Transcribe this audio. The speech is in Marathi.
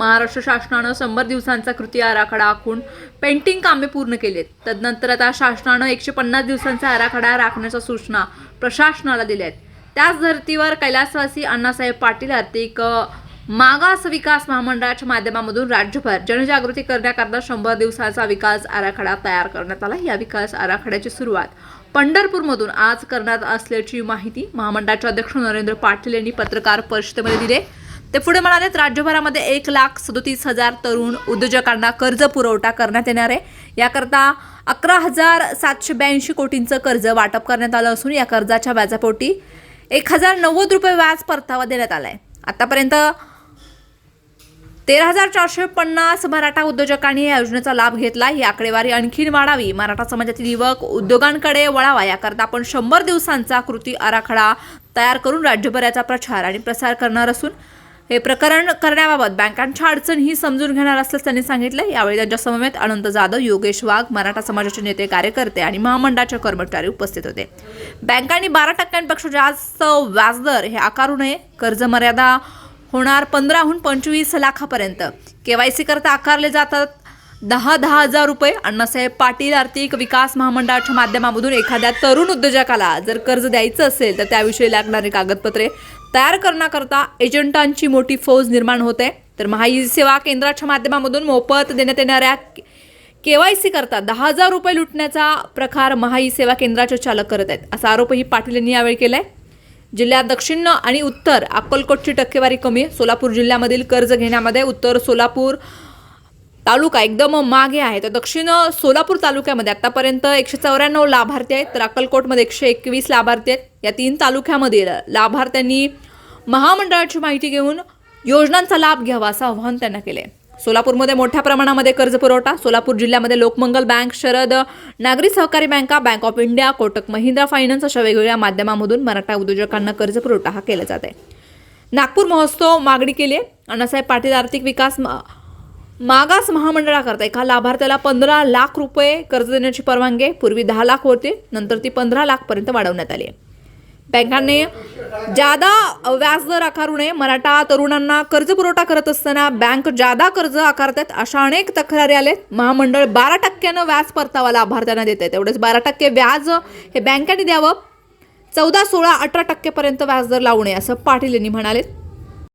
महाराष्ट्र शासनानं शंभर दिवसांचा कृती आराखडा आखून पेंटिंग कामे पूर्ण केलीत. तदनंतर आता शासनानं एकशे पन्नास दिवसांचा आराखडा राखण्याच्या सूचना प्रशासनाला दिल्या आहेत त्याच धर्तीवर कैलासवासी अण्णासाहेब पाटील आर्थिक मागास विकास महामंडळाच्या माध्यमामधून राज्यभर जनजागृती करण्याकरता शंभर दिवसाचा विकास आराखडा तयार करण्यात आला. या विकास आराखड्याची सुरुवात पंढरपूरमधून आज करण्यात असल्याची माहिती महामंडळाचे अध्यक्ष नरेंद्र पाटील यांनी पत्रकार परिषदेमध्ये दिली ते पुढे म्हणाले राज्यभरामध्ये एक लाख सदोतीस हजार तरुण उद्योजकांना कर्ज पुरवठा करण्यात येणार आहे. याकरता अकरा हजार सातशे ब्याऐंशी कोटींचं कर्ज वाटप करण्यात आलं असून या कर्जाच्या व्याजापोटी एक हजार नव्वद रुपये व्याज परतावा देण्यात आलाय. आतापर्यंत तेरा हजार चारशे पन्नास मराठा उद्योजकांनी या योजनेचा लाभ घेतला. ही आकडेवारी आणखीन वाढावी. मराठा समाजातील युवक उद्योगांकडे वळावा. याकरता आपण शंभर दिवसांचा कृती आराखडा तयार करून राज्यभराचा प्रचार आणि प्रसार करणार असून हे प्रकरण करण्याबाबत बँकांच्या अडचण ही समजून घेणार असल्याचं त्यांनी सांगितलं. यावेळी त्यांच्या समवेत अनंत जाधव योगेश वाघ मराठा समाजाचे नेते कार्यकर्ते आणि महामंडळाचे कर्मचारी उपस्थित होते. बँकांनी बारा टक्क्यांपेक्षा जास्त व्याजदर हे आकारू नये. कर्ज मर्यादा होणार पंधराहून पंचवीस लाखापर्यंत. केवायसी करता आकारले जातात. दहा दहा हजार रुपये. अण्णासाहेब पाटील आर्थिक विकास महामंडळाच्या माध्यमामधून एखाद्या तरुण उद्योजकाला जर कर्ज द्यायचं असेल तर त्याविषयी लागणारी कागदपत्रे तयार करण्याकरता एजंटांची मोठी फौज निर्माण होते. तर महाई सेवा केंद्राच्या माध्यमामधून मोफत देण्यात येणाऱ्या केवायसी करता दहा हजार रुपये लुटण्याचा प्रकार महाई सेवा केंद्राचे चालक करत आहेत. असा आरोपही पाटील यांनी यावेळी केलाय. जिल्ह्यात दक्षिण आणि उत्तर अक्कलकोटची टक्केवारी कमी सोलापूर जिल्ह्यामधील कर्ज घेण्यामध्ये उत्तर सोलापूर तालुका एकदम मागे आहे. तर दक्षिण सोलापूर तालुक्यामध्ये आतापर्यंत एकशे चौऱ्याण्णव लाभार्थी आहेत. तर अक्कलकोटमध्ये एकशे एकवीस लाभार्थी आहेत. या तीन तालुक्यामधील लाभार्थ्यांनी महामंडळाची माहिती घेऊन योजनांचा लाभ घ्यावा असं आव्हान त्यांना केले सोलापूरमध्ये मोठ्या प्रमाणामध्ये कर्ज पुरवठा सोलापूर जिल्ह्यामध्ये लोकमंगल बँक शरद नागरी सहकारी बँका bank of India Kotak Mahindra finance अशा वेगवेगळ्या माध्यमामधून मराठा उद्योजकांना कर्ज पुरवठा हा केला जात आहे. नागपूर महोत्सव मागणी केली आहे. अण्णासाहेब पाटील आर्थिक विकास मागास महामंडळाकरता एका लाभार्थ्याला पंधरा लाख रुपये कर्ज देण्याची परवानगी पूर्वी दहा लाख होते नंतर ती पंधरा लाखपर्यंत वाढवण्यात आली आहे. बँकांनी जादा व्याजदर आकारू नये मराठा तरुणांना कर्ज पुरवठा करत असताना बँक जादा कर्ज आकारतात अशा अनेक तक्रारी आलेत. महामंडळ बारा टक्क्यानं व्याज परतावा लाभार्थ्यांना देत आहे तेवढेच बारा टक्के व्याज हे बँकांनी द्यावं. चौदा सोळा अठरा टक्केपर्यंत व्याजदर लावू नये असं पाटील यांनी म्हणाले.